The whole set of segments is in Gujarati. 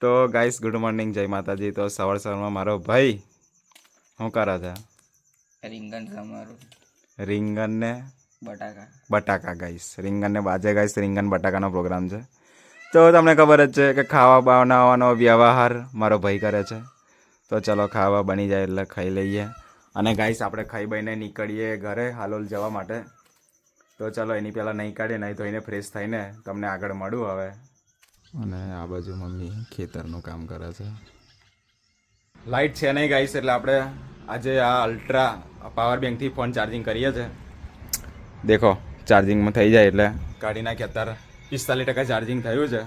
તો ગાઈસ ગુડ મોર્નિંગ જય માતાજી. તો સવાર સવારમાં મારો ભાઈ શું કરે છે? રીંગણ સમારું. રીંગણ ને બટાકા. બટાકા ગાઈસ રીંગણ ને બાજે ગાઈસ રીંગણ બટાકાનો પ્રોગ્રામ છે. તો તમને ખબર જ છે કે ખાવા બનાવવાનો વ્યવહાર મારો ભાઈ કરે છે. તો ચલો ખાવા બની જાય એટલે ખાઈ લઈએ. અને ગાઈસ આપણે ખાઈ બહીને નીકળીએ ઘરે હાલોલ જવા માટે. તો ચલો એની પહેલાં નહીં કાઢીએ નહીં ધોઈને ફ્રેશ થઈને તમને આગળ મળું હવે. અને આ બાજુ મમ્મી ખેતરનું કામ કરે છે. લાઇટ છે નહીં ગાઈસ એટલે આપણે આજે આ અલ્ટ્રા પાવર બેંકથી ફોન ચાર્જિંગ કરીએ છીએ. દેખો ચાર્જિંગમાં થઈ જાય એટલે. કાઢી નાખી અત્યારે. પિસ્તાલીસ ટકા ચાર્જિંગ થયું છે.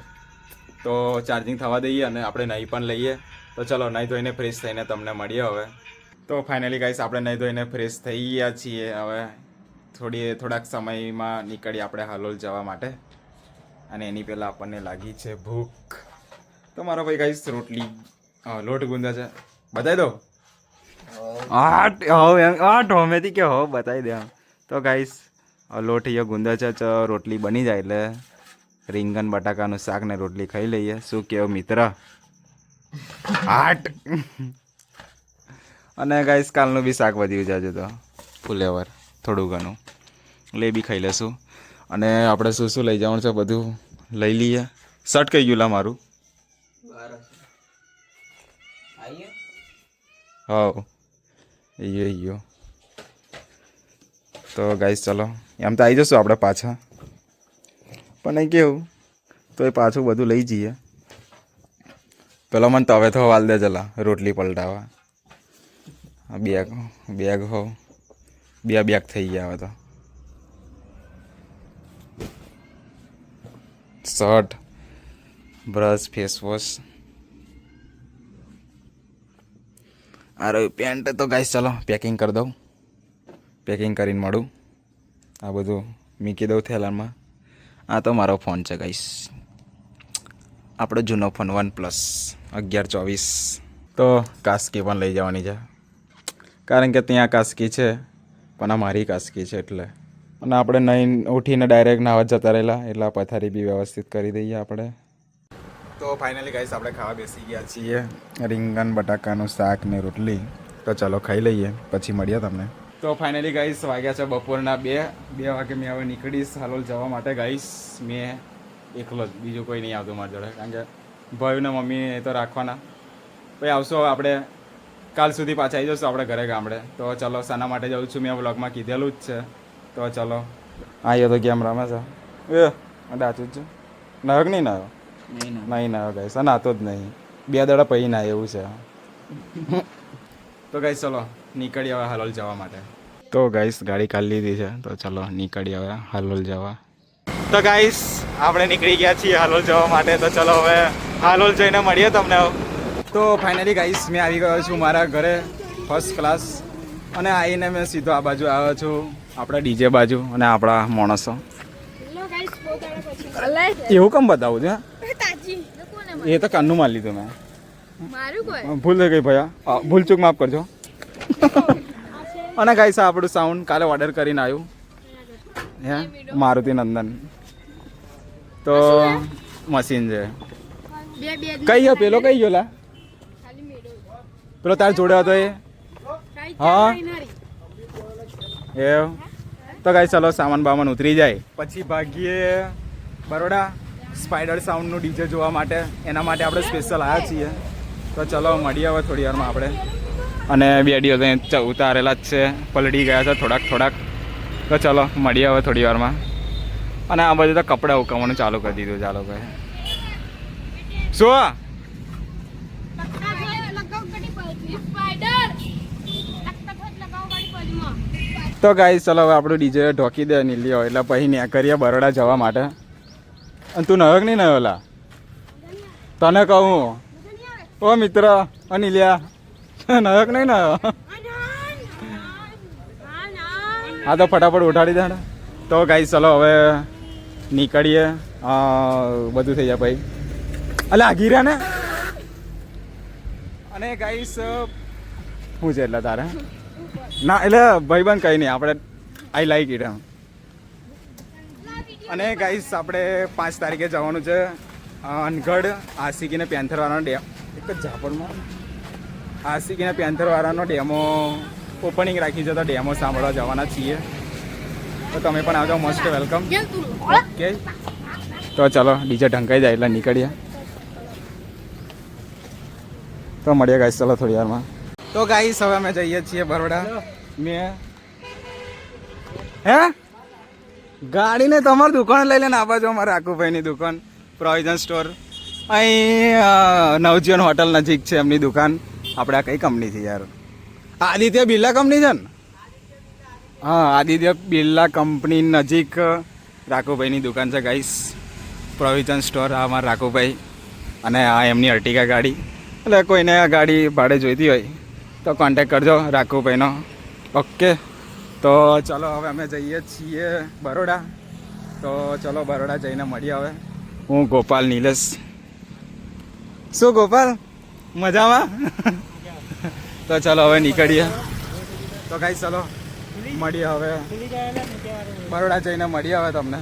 તો ચાર્જિંગ થવા દઈએ અને આપણે નહીં પણ લઈએ. તો ચલો નહીં ધોઈને ફ્રેશ થઈને તમને મળીએ હવે. તો ફાઇનલી ગાઈસ આપણે નહીં ધોઈને ફ્રેશ થઈ ગયા છીએ. હવે થોડી થોડાક સમયમાં નીકળીએ આપણે હલોલ જવા માટે. અને એની પહેલાં આપણને લાગી છે ભૂખ. તો મારા ભાઈ ગાઈસ રોટલી લોટ ગુંદા છે. બતાવી દો આઠ, હવ આઠ હોમેથી કે હવ બતાવી દે તો ગાઈસ લોટ અહીંયા ગુંદા છે રોટલી બની જાય એટલે રીંગણ, બટાકાનું શાક ને રોટલી ખાઈ લઈએ. શું કેવો મિત્ર? આઠ. અને ગાઈસ કાલનું બી શાક વધ્યું છે તો. ફુલેવર, થોડું ઘણું. એટલે એ બી ખાઈ લેશું. અને આપણે શું શું લઈ જવાનું છે બધું લઈ લઈએ. શર્ટ કઈ ગયું લા મારું? હા ઈયો ઈયો. તો ગાઈસ, ચલો. એમ તો આવી જશું આપણે પાછા. પણ નહીં કેવું. તો એ પાછું બધું લઈ જઈએ. પેલો મને તવે તો વાલ દે ચલા રોટલી પલટાવા બેગ બેગ હો. બે બેગ થઈ ગયા હવે તો. શર્ટ બ્રશ ફેસ વોશ અરે પેન્ટ તો ગાઈસ ચાલો પેકિંગ કરી દઉં પેકિંગ કરીને મળું આ બધું મૂકી દઉં થેલામાં. આ તો મારો ફોન છે ગાઈસ આપણો જૂનો ફોન વન પ્લસ અગિયાર ચોવીસ. તો કાસ્કી પણ લઈ જવાની છે. કારણ કે ત્યાં કાસ્કી છે, પણ આ મારી કાસ્કી છે એટલે. અને આપણે નહીં ઉઠીને ડાયરેક્ટ નાવા જતા રહેલા એટલે પથારી બી વ્યવસ્થિત કરી દઈએ આપણે. તો ફાઇનલી ગાઈસ આપણે ખાવા બેસી ગયા છીએ. રીંગણ બટાકાનું શાક ને રોટલી. તો ચાલો ખાઈ લઈએ પછી મળીએ તમને. તો ફાઇનલી ગાઈસ વાગ્યા છે બપોરના બે. બે વાગે મેં હવે નીકળીશ હાલોલ જવા માટે ગાઈસ મેં એકલો જ બીજું કોઈ નહીં આવતું મારી જોડે કારણ કે ભાઈ ને મમ્મી એ તો રાખવાના. પછી આવશો આપણે. કાલ સુધી પાછા આવી જશું આપણે ઘરે ગામડે. તો ચલો શાના માટે જાઉં છું. મેં વ્લોગમાં કીધેલું જ છે. તો ચલો. આવ્યો તો ગેમ રમે છે. એ. ડાચું જ છે. નાયો નહીં નાયો? નહીં નાયો. ગાઈશ ના ગાઈસ. નાતો જ નહીં. બે દડા પહી ના એવું છે. તો ગાઈસ ચલો નીકળી હવે હાલોલ જવા માટે. તો ગાઈસ ગાડી કાઢી લીધી છે. તો ચલો નીકળી હવે હાલોલ જવા. તો ગાઈસ આપણે નીકળી ગયા છીએ હાલોલ જવા માટે. તો ચલો હવે હાલોલ જઈને મળીએ તમને. તો ફાઇનલી ગાઈસ મેં આવી ગયો છું મારા ઘરે ફર્સ્ટ ક્લાસ અને આવીને મેં સીધો આ બાજુ આવ્યો છું. આપણા ડીજે બાજુ અને આપણા માણસો. એવું કેમ બતાવું છે એ તો કાનનું મારી લીધું મેં ભૂલ થઈ ગઈ ભયા. ભૂલ ચૂક માફ કરજો. અને ગાઈસ આપણું સાઉન્ડ કાલે ઓર્ડર કરીને આવ્યું. હે? મારુતિ નંદન. તો મશીન છે. બે બે કઈ ગયો? પેલો કઈ ગયો લા? પેલો તાર જોડે હતો એ? હા. નારી એ તો ગાઈ ચલો સામાન બામાન ઉતરી જાય. પછી ભાગીએ બરોડા સ્પાઈડર સાઉન્ડનું ડીજે જોવા માટે. એના માટે આપણે સ્પેશિયલ આવ્યા છીએ. તો ચલો મળીએ હવે થોડી વારમાં આપણે. અને બે ડીઓ તો અહીં ચ- ઉતારેલા જ છે. પલડી ગયા છે થોડાક થોડાક. તો ચલો મળીએ હવે થોડી વારમાં. અને આ બધું તો કપડાં ઉકાવવાનું ચાલુ કરી દીધું ચાલો કહે શું સ્પાઈડર ટક ટક લગાવ વાળી પજમાં તો ગાઈ ચલો હવે આપણું ડીજે ઢોકી દે નીલી એટલે પછી ને કરીએ બરોડા જવા માટે. અને તું નયો કે નહીં નયો લા? તને કહું. ઓ મિત્ર અનિલિયા નયો કે નહીં નયો? હા, તો ફટાફટ ઉઠાડી દે તો ગાઈ ચલો હવે નીકળીએ. બધું થઈ જાય ભાઈ અલે, આ ગીરા ને? અને ગાઈસ છે એટલે તારે? ના, એટલે ભાઈબંધ કંઈ નહીં, આપણે આઈ લાઈક ઇટ અને ગાઈસ આપણે પાંચ તારીખે જવાનું છે અનગઢ આસિકીને પેન્થરવાળાનો ડેમ એક જ ઝાપડમાં આસિકીને પેન્થરવાળાનો ડેમો ઓપનિંગ રાખી છે તો ડેમો સાંભળવા જવાના છીએ. તો તમે પણ આવજો મોસ્ટ વેલકમ ઓકે તો ચાલો, ડીજે ઢંકાઈ જાય એટલે નીકળીએ. તો મળીએ ગાઈસ ચાલો થોડી વારમાં. તો ગાઈસ હવે અમે જઈએ છીએ બરોડા. મેં હે? ગાડીને તમારી દુકાન લઈ લઈને આ જો અમારે આકુભાઈની દુકાન પ્રોવિઝન સ્ટોર અહીં નવજીવન હોટલ નજીક છે એમની દુકાન. આપણે આ કઈ કંપની છે યાર? આદિત્ય બિરલા કંપની છે ને? હા, આદિત્ય બિરલા કંપની નજીક રાકુભાઈની દુકાન છે ગાઈસ પ્રોવિઝન સ્ટોર આ અમારા રાકુભાઈ અને આ એમની અર્ટિગા ગાડી. એટલે કોઈને આ ગાડી ભાડે જોઈતી હોય. તો કોન્ટેક કરજો રાકુભાઈનો ઓકે તો ચલો હવે અમે જઈએ છીએ બરોડા. તો ચલો બરોડા જઈને મળીએ હવે. હું ગોપાલ નીલેશ. શું ગોપાલ? મજામાં? તો ચલો હવે નીકળીએ. તો કાંઈ ચલો મળીએ હવે. બરોડા જઈને મળીએ હવે તમને.